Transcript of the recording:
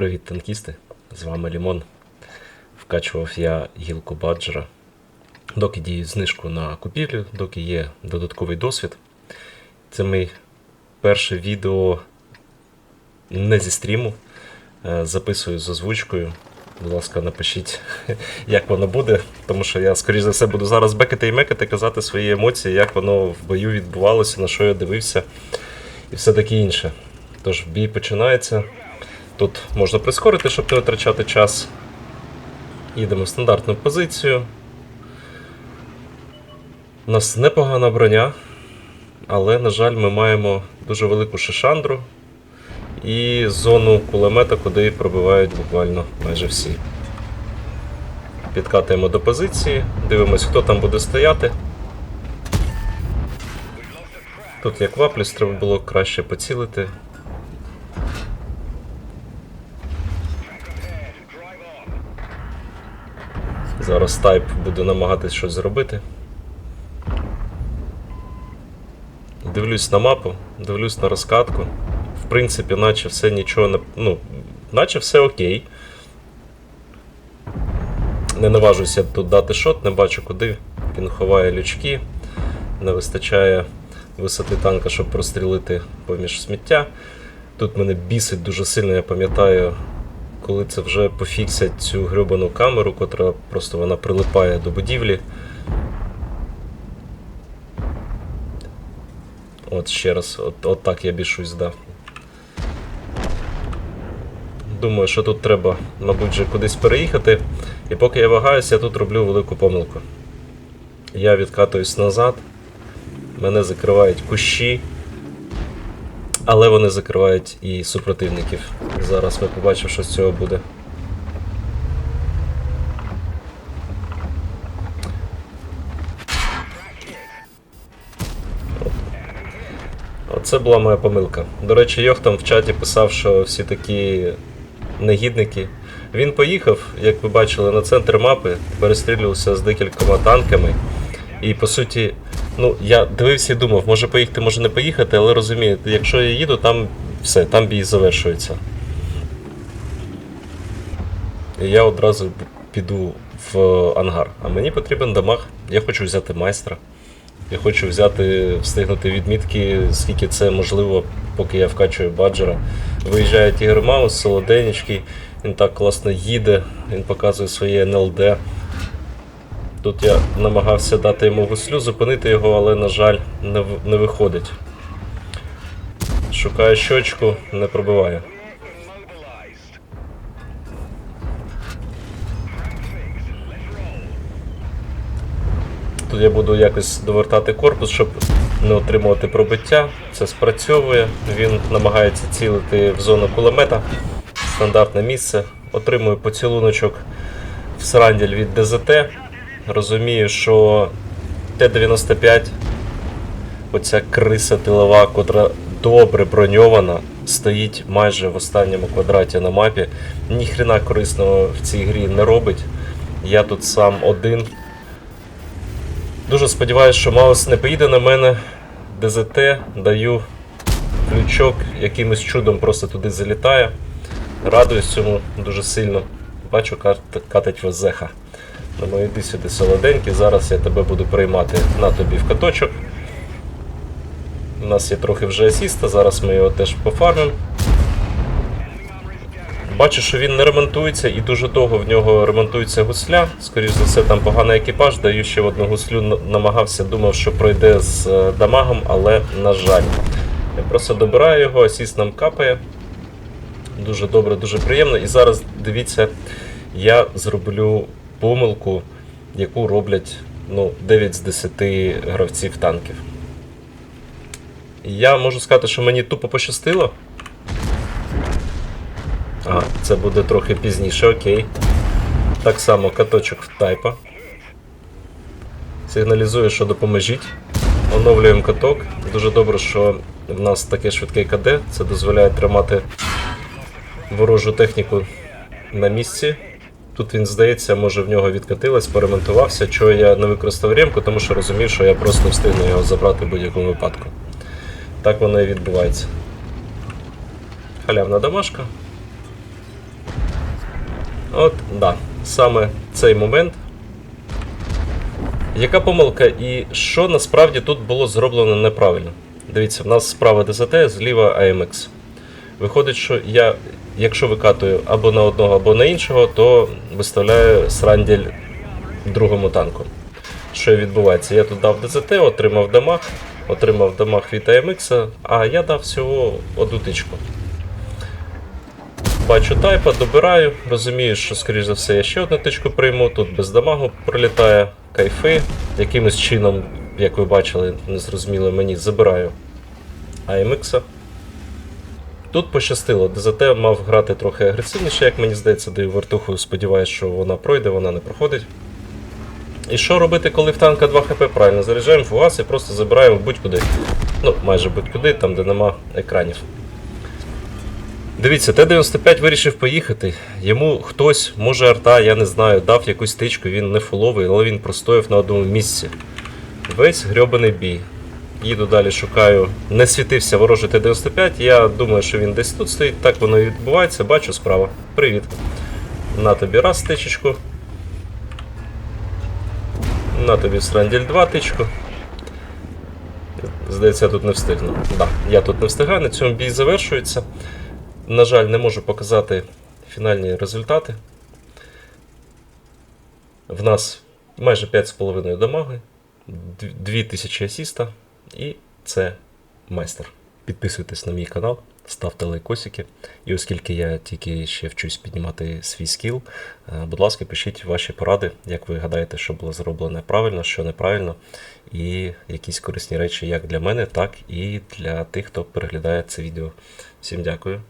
Привіт, танкісти! З вами Лімон. Вкачував я гілку баджера. Доки дію знижку на купівлю, доки є додатковий досвід. Це моє перше відео не зі стріму. Е, Записую з озвучкою. Будь ласка, напишіть, як воно буде, тому що я, скоріш за все, буду зараз бекати і мекати, казати свої емоції, як воно в бою відбувалося, на що я дивився і все таке інше. Тож бій починається. Тут можна прискорити, щоб не витрачати час. Їдемо в стандартну позицію. У нас непогана броня, але, на жаль, ми маємо дуже велику шишандру і зону кулемета, куди пробивають буквально майже всі. Підкатуємо до позиції, дивимось, хто там буде стояти. Тут як ваплюс, треба було краще поцілити. Зараз тайп буде намагатись щось зробити. Дивлюсь на мапу, дивлюсь на розкатку. В принципі, наче все нічого не. Ну, наче все окей. Не наважуся тут дати шот, не бачу куди. Він ховає лючки. Не вистачає висоти танка, щоб прострілити поміж сміття. Тут мене бісить дуже сильно, я пам'ятаю, коли це вже пофіксять цю грьобану камеру, котра просто вона прилипає до будівлі. От ще раз, от, от так я бішусь, да. Думаю, що тут треба, мабуть, вже кудись переїхати. І поки я вагаюся, я тут роблю велику помилку. Я відкатуюсь назад, мене закривають кущі, але вони закривають і супротивників. Зараз ми побачимо, що з цього буде. Оце була моя помилка. До речі, Йох там в чаті писав, що всі такі негідники. Він поїхав, як ви бачили, на центр мапи, перестрілювався з декількома танками. І по суті, ну я дивився і думав, може поїхати, може не поїхати, але розумієте, якщо я їду, там все, там бій завершується. І я одразу піду в ангар. А мені потрібен дамаг. Я хочу взяти майстра. Я хочу взяти, встигнути відмітки, скільки це можливо, поки я вкачую баджера. Виїжджає Тігр Маус, солоденечкий, він так класно їде, він показує своє НЛД. Тут я намагався дати йому гуслю, зупинити його, але, на жаль, не, не виходить. Шукаю щочку, не пробиває. Тут я буду якось довертати корпус, щоб не отримувати пробиття. Це спрацьовує. Він намагається цілити в зону кулемета. Стандартне місце. Отримую поцілуночок в сранділь від ДЗТ. Розумію, що Т-95, оця криса тилова, котра добре броньована, стоїть майже в останньому квадраті на мапі. Ніхрена корисного в цій грі не робить. Я тут сам один. Дуже сподіваюся, що Маус не поїде на мене. ДЗТ даю ключок, якимось чудом просто туди залітає. Радуюсь цьому дуже сильно. Бачу, кат- катить Везеха. Думаю, йди сюди солоденький, зараз я тебе буду приймати на тобі в каточок. У нас є трохи вже асіста, зараз ми його теж пофармимо. Бачу, що він не ремонтується і дуже довго в нього ремонтується гусля. Скоріше за все, там поганий екіпаж. Даю ще одну гуслю, намагався, думав, що пройде з е, дамагом, але на жаль. Я просто добираю його, асіст нам капає. Дуже добре, дуже приємно. І зараз дивіться, я зроблю помилку, яку роблять ну, 9 з 10 гравців танків. Я можу сказати, що мені тупо пощастило. А, це буде трохи пізніше, окей. Так само каточок в тайпа. Сигналізує, що допоможіть. Оновлюємо каток. Дуже добре, що в нас таке швидке КД. Це дозволяє тримати ворожу техніку на місці. Тут він, здається, може в нього відкатилась, поремонтувався, чого я не використав ремку, тому що розумів, що я просто встигну його забрати в будь-якому випадку. Так воно і відбувається. Халявна домашка. От, да, саме цей момент. Яка помилка і що насправді тут було зроблено неправильно? Дивіться, в нас справа ДЗТ, зліва AMX. Виходить, що я, якщо викатую або на одного, або на іншого, то виставляю сранділь другому танку. Що відбувається? Я тут дав ДЗТ, отримав дамаг, отримав дамаг від AMX, а я дав всього одну тичку. Бачу тайпа, добираю, розумію, що, скоріш за все, я ще одну тичку прийму. Тут без дамагу пролітає кайфи. Якимось чином, як ви бачили, незрозуміло мені забираю AMX. Тут пощастило, ДЗТ мав грати трохи агресивніше, як мені здається, даю вертуху, сподіваюся, що вона пройде, вона не проходить. І що робити, коли в танка 2 хп? Правильно, заряджаємо фугас і просто забираємо будь-куди. Ну, майже будь-куди, там, де нема екранів. Дивіться, Т-95 вирішив поїхати. Йому хтось, може арта, я не знаю, дав якусь тичку, він не фуловий, але він простояв на одному місці. Весь грьобаний бій. Їду далі, шукаю. Не світився ворожий Т-95. Я думаю, що він десь тут стоїть. Так воно і відбувається. Бачу справа. Привіт. На тобі раз тичечку. На тобі Сранділь 2 тичку. Здається, я тут не встигну. Да, я тут не встигаю, на цьому бій завершується. На жаль, не можу показати фінальні результати. В нас майже 5,5 дамаги, 2000 асіста, і це майстер. Підписуйтесь на мій канал, ставте лайкосики. І оскільки я тільки ще вчусь піднімати свій скіл, е, будь ласка, пишіть ваші поради, як ви гадаєте, що було зроблено правильно, що неправильно, і якісь корисні речі як для мене, так і для тих, хто переглядає це відео. Всім дякую